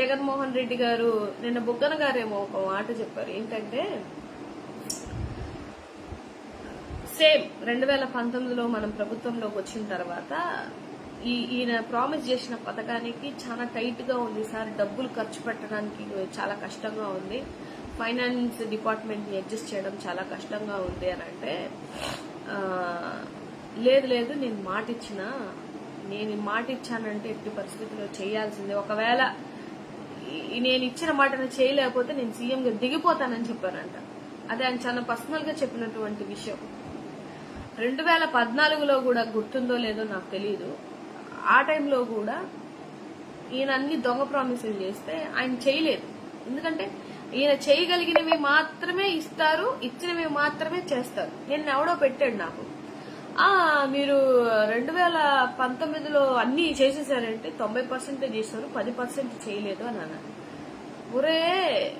జగన్మోహన్ రెడ్డి గారు నిన్న బుగ్గన గారేమో ఒక మాట చెప్పారు. ఏంటంటే సేమ్ రెండు వేల పంతొమ్మిదిలో మనం ప్రభుత్వంలోకి వచ్చిన తర్వాత ఈ ఈయన ప్రామిస్ చేసిన పథకానికి చాలా టైట్గా ఉంది. సార్ డబ్బులు ఖర్చు పెట్టడానికి చాలా కష్టంగా ఉంది. ఫైనాన్స్ డిపార్ట్మెంట్ని అడ్జస్ట్ చేయడం చాలా కష్టంగా ఉంది అని అంటే లేదు లేదు నేను మాట ఇచ్చిన నేను మాట ఇచ్చానంటే ఎట్టి పరిస్థితుల్లో చేయాల్సిందే. ఒకవేళ నేను ఇచ్చిన మాటను చేయలేకపోతే నేను సీఎంగా దిగిపోతానని చెప్పారంట. అది ఆయన చాలా పర్సనల్గా చెప్పినటువంటి విషయం. రెండు వేల పద్నాలుగులో కూడా గుర్తుందో లేదో నాకు తెలియదు ఆ టైంలో కూడా ఈయన అన్ని దొంగ ప్రామిసులు చేస్తే ఆయన చేయలేదు. ఎందుకంటే ఈయన చేయగలిగినవి మాత్రమే ఇస్తారు ఇచ్చినవి మాత్రమే చేస్తారు. నేను ఎవడో పెట్టాడు నాకు. ఆ మీరు రెండు వేల పంతొమ్మిదిలో అన్ని చేసేసారంటే తొంభై పర్సెంట్ చేశారు పది పర్సెంట్ చేయలేదు అని అన్నారు. ఒరే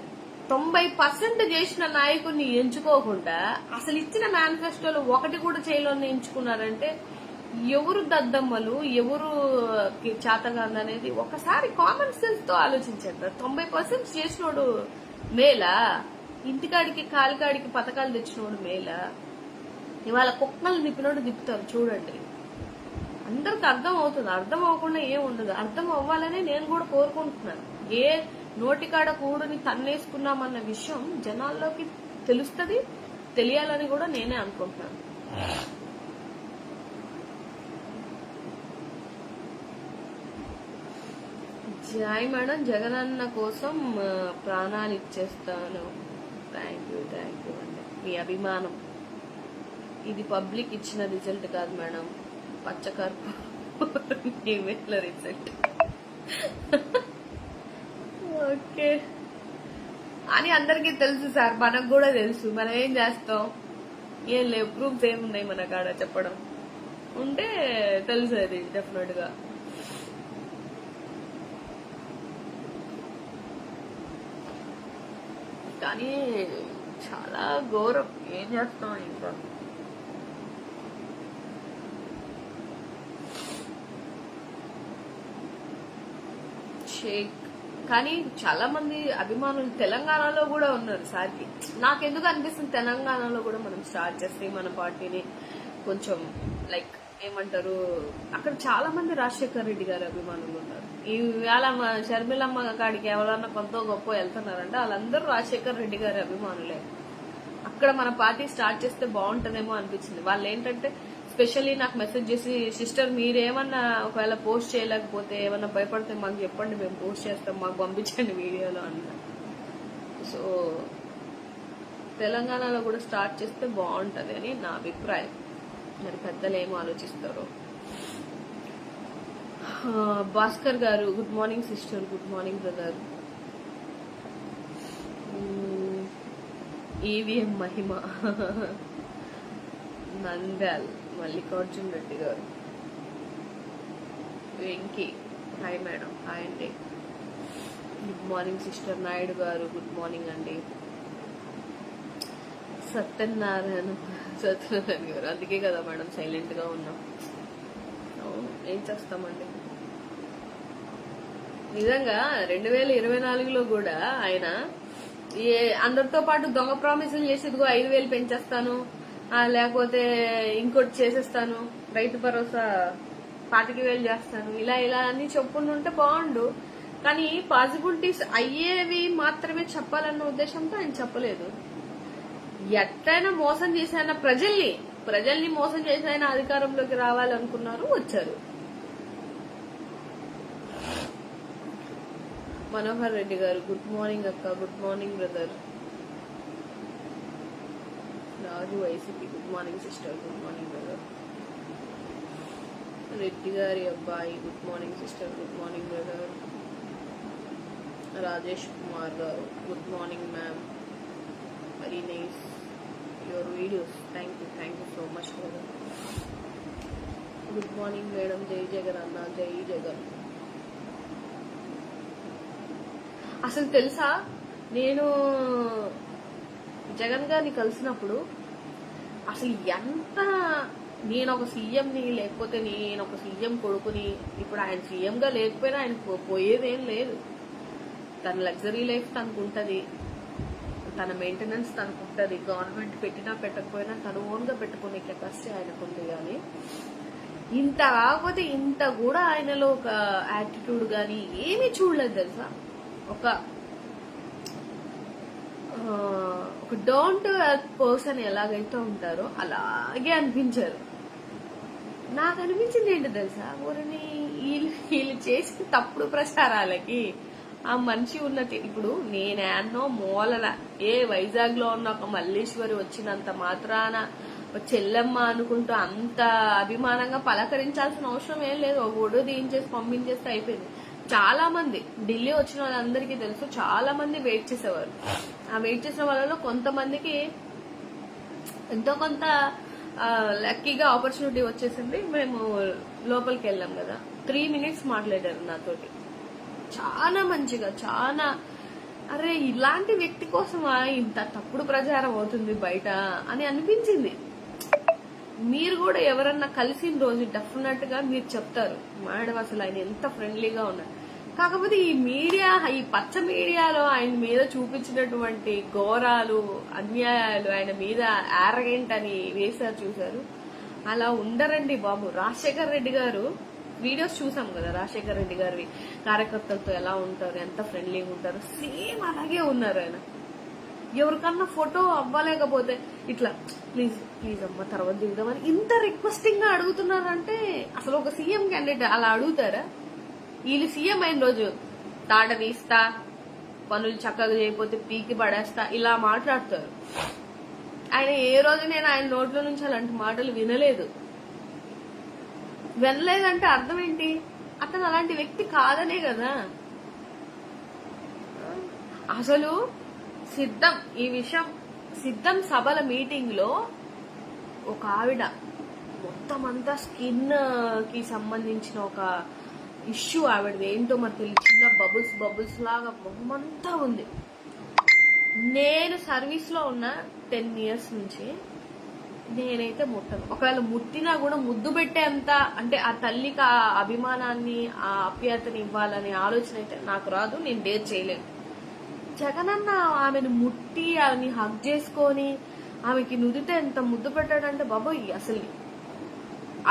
తొంభై పర్సెంట్ చేసిన నాయకుడిని ఎంచుకోకుండా అసలు ఇచ్చిన మేనిఫెస్టోలో ఒకటి కూడా చేయలేని ఎంచుకున్నారంటే ఎవరు దద్దమ్మలు ఎవరు చేతగాందనేది ఒకసారి కామన్ సెన్స్తో ఆలోచించండి. తొంభై పర్సెంట్ చేసినోడు మేలా? ఇంటికాడికి కాలికాడికి పథకాలు తెచ్చినోడు మేలా? ఇవాళ కుక్కలు నిప్పినోడు దిప్పుతారు చూడండి. అందరికి అర్థం అవుతుంది. అర్థం అవ్వకుండా ఏం ఉండదు. అర్థం అవ్వాలని నేను కూడా కోరుకుంటున్నాను. ఏ నోటికాడ కూడుని తన్నేసుకున్నామన్న విషయం జనాల్లోకి తెలుస్తుంది తెలియాలని కూడా నేనే అనుకుంటున్నాను. జాయ్ మేడం జగనన్న కోసం ప్రాణాలు ఇచ్చేస్తాను. థ్యాంక్ యూ థ్యాంక్ యూ అండి. మీ అభిమానం. ఇది పబ్లిక్ ఇచ్చిన రిజల్ట్ కాదు మేడం. పచ్చకర్పు ఈమెయిల్ రిజల్ట్. ఓకే. అని అందరికీ తెలుసు సార్ మనకు కూడా తెలుసు. మనం ఏం చేస్తాం? ఏం లేవు. ప్రూఫ్స్ ఏమున్నాయి మన కాడ చెప్పడం. ఉంటే తెలుసు అది డెఫినెట్గా. కానీ చాలా ఘోరం. ఏం చేస్తాం ఇంకా? షేక్. కానీ చాలా మంది అభిమానులు తెలంగాణలో కూడా ఉన్నారు సార్కి. నాకెందుకు అనిపిస్తుంది తెలంగాణలో కూడా మనం స్టార్ట్ చేస్తే మన పార్టీని కొంచెం లైక్ ఏమంటారు అక్కడ చాలా మంది రాజశేఖర్ రెడ్డి గారి అభిమానులు ఉన్నారు. ఈ మా షర్మిలమ్మ కాడికి ఎవరన్నా కొంత గొప్ప వెళ్తున్నారంటే వాళ్ళందరూ రాజశేఖర్ రెడ్డి గారి అభిమానులే. అక్కడ మన పార్టీ స్టార్ట్ చేస్తే బాగుంటుందేమో అనిపించింది. వాళ్ళు ఏంటంటే స్పెషల్లీ నాకు మెసేజ్ చేసి సిస్టర్ మీరేమన్నా ఒకవేళ పోస్ట్ చేయలేకపోతే ఏమన్నా భయపడితే మాకు చెప్పండి మేము పోస్ట్ చేస్తాం మాకు పంపించండి వీడియోలో అన్న. సో తెలంగాణలో కూడా స్టార్ట్ చేస్తే బాగుంటుంది అని నా అభిప్రాయం. మరి పెద్దలు ఏం ఆలోచిస్తారో. Bhaskar garu good morning sister good morning brother EVM మహిమ. Nandyal. Mallikarjun Reddy garu. Venky. Hi madam. Hi అండి. Good morning sister Naidu garu. Good morning అండి. సత్యనారాయణ సత్యనారాయణ గారు. అందుకే కదా మేడం సైలెంట్గా ఉన్నాం. అవును. ఏం చేస్తామండి? నిజంగా రెండు వేల ఇరవై నాలుగులో కూడా ఆయన ఏ అందరితో పాటు దొంగ ప్రామిసులు చేసేదిగో ఐదు వేలు పెంచేస్తాను. లేకపోతే ఇంకోటి చేసేస్తాను. రైతు భరోసా పాతికి వేలు చేస్తాను. ఇలా ఇలా అని చెప్పుకుంటుంటే బాగుండు. కానీ పాసిబిలిటీస్ అయ్యేవి మాత్రమే చెప్పాలన్న ఉద్దేశంతో ఆయన చెప్పలేదు. ఎట్టైనా మోసం చేసిన ప్రజల్ని ప్రజల్ని మోసం చేసి ఆయన అధికారంలోకి రావాలనుకున్నారు వచ్చారు. మనోహర్ రెడ్డి గారు గుడ్ మార్నింగ్ అక్క good morning brother. YCP good morning sister good morning brother Reddy గారి అబ్బాయి. Good morning sister good morning brother Rajesh Kumar garu. Good morning ma'am very nice your videos thank you thank you so much brother good morning madam జై జగన్ అన్న జై జగన్ అసలు తెలుసా? నేను జగన్ గారిని కలిసినప్పుడు అసలు ఎంత నేను ఒక సీఎంని లేకపోతే నేను ఒక సీఎం కొడుకుని ఇప్పుడు ఆయన సీఎంగా లేకపోయినా ఆయన పో- పోయేదేం లేదు. తన లగ్జరీ లైఫ్ తనకు ఉంటుంది తన మెయింటెనెన్స్ తనకు ఉంటుంది గవర్నమెంట్ పెట్టినా పెట్టకపోయినా తను ఓన్గా పెట్టుకునే కెపాసిటీ ఆయనకు ఉంది కానీ ఇంత కాకపోతే ఇంత కూడా ఆయనలో ఒక యాటిట్యూడ్ కానీ ఏమీ చూడలేదు తెలుసా? ఒక ఒక డౌన్ టు ఎర్త్ పర్సన్ ఎలాగైతే ఉంటారో అలాగే అనిపించారు. నాకు అనిపించింది ఏంటి తెలుసా? ఊరిని వీళ్ళు వీళ్ళు చేసిన తప్పుడు ప్రచారాలకి ఆ మనిషి ఉన్నట్టు ఇప్పుడు నేనేనో మూలన ఏ వైజాగ్లో ఉన్న ఒక మల్లేశ్వరి వచ్చినంత మాత్రాన ఒక చెల్లెమ్మ అనుకుంటూ అంత అభిమానంగా పలకరించాల్సిన అవసరం ఏం లేదు. ఒక ఒడు చేసి పంపించేస్తే అయిపోయింది. చాలా మంది ఢిల్లీ వచ్చిన వాళ్ళందరికీ తెలుసు చాలా మంది వెయిట్ చేసేవారు. ఆ వెయిట్ చేసిన వాళ్ళలో కొంతమందికి ఎంతో కొంత లక్కీగా ఆపర్చునిటీ వచ్చేసింది. మేము లోపలికి వెళ్ళాం కదా. త్రీ మినిట్స్ మాట్లాడారు నాతోటి. చాలా మంచిగా చాలా అరే ఇలాంటి వ్యక్తి కోసమా ఇంత తప్పుడు ప్రచారం అవుతుంది బయట అని అనిపించింది. మీరు కూడా ఎవరన్నా కలిసిన రోజు డెఫినెట్గా మీరు చెప్తారు మేడం అసలు ఆయన ఎంత ఫ్రెండ్లీగా ఉన్నారు కాకపోతే ఈ మీడియా ఈ పచ్చ మీడియాలో ఆయన మీద చూపించినటువంటి ఘోరాలు అన్యాయాలు ఆయన మీద ఆరగెంట్ అని వేశారు చూశారు. అలా ఉండరండి బాబు. రాజశేఖర్ రెడ్డి గారు వీడియోస్ చూసాం కదా రాజశేఖర్ రెడ్డి గారి కార్యకర్తలతో ఎలా ఉంటారు ఎంత ఫ్రెండ్లీగా ఉంటారు సేమ్ అలాగే ఉన్నారు ఆయన. ఎవరికన్నా ఫోటో అవ్వలేకపోతే ఇట్లా ప్లీజ్ ప్లీజ్ అమ్మ తర్వాత దిగుదామని ఇంత రిక్వెస్టింగ్గా అడుగుతున్నారంటే అసలు ఒక సీఎం క్యాండిడేట్ అలా అడుగుతారా? వీళ్ళు సీఎం అయిన రోజు తాట తీస్తా పనులు చక్కగా చేయకపోతే పీకి పడేస్తా ఇలా మాట్లాడతారు. ఆయన ఏ రోజు నేను ఆయన నోట్లో నుంచి అలాంటి మాటలు వినలేదు. వినలేదంటే అర్థం ఏంటి? అతను అలాంటి వ్యక్తి కాదనే కదా. అసలు సిద్ధం ఈ విషయం సిద్ధం సభల మీటింగ్లో ఒక ఆవిడ మొత్తం అంతా స్కిన్కి సంబంధించిన ఒక ఇష్యూ ఆవిడది. ఏంటో మరి తెలియదు చిన్న బబుల్స్ బబుల్స్ లాగా మొహమంతా ఉంది. నేను సర్వీస్లో ఉన్న టెన్ ఇయర్స్ నుంచి నేనైతే ముట్టను. ఒకవేళ ముట్టినా కూడా ముద్దు పెట్టేంత అంటే ఆ తల్లికి ఆ అభిమానాన్ని ఆ అప్యాతని ఇవ్వాలనే ఆలోచన అయితే నాకు రాదు. నేను డేర్ చేయలేను. జగనన్న ఆమెను ముట్టి ఆమెని హగ్ చేసుకొని ఆమెకి నుదితే ఎంత ముద్దు పెట్టాడంటే బాబోయ్ అసలు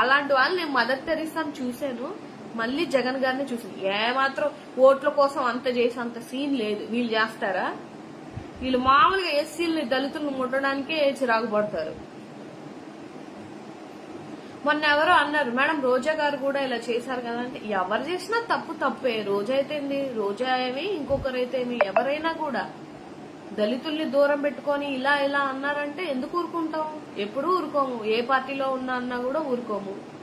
అలాంటి వాళ్ళు నేను మదర్ తెరిస్తాను చూశాను. మళ్ళీ జగన్ గారిని చూసింది. ఏమాత్రం ఓట్ల కోసం అంత చేసేంత అంత సీన్ లేదు. వీళ్ళు చేస్తారా? వీళ్ళు మామూలుగా ఎస్సీలని దళితులను ముట్టడానికే చిరాకు పడతారు. మొన్న ఎవరో అన్నారు మేడం రోజా గారు కూడా ఇలా చేశారు కదా అంటే ఎవరు చేసినా తప్పు తప్పే. రోజా ఏంది? రోజా ఏమి? ఇంకొకరైతేమి ఎవరైనా కూడా. దళితుల్ని దూరం పెట్టుకొని ఇలా ఇలా అన్నారంటే ఎందుకు ఊరుకుంటాం? ఎప్పుడు ఊరుకోము. ఏ పార్టీలో ఉన్నా అన్నా కూడా ఊరుకోము.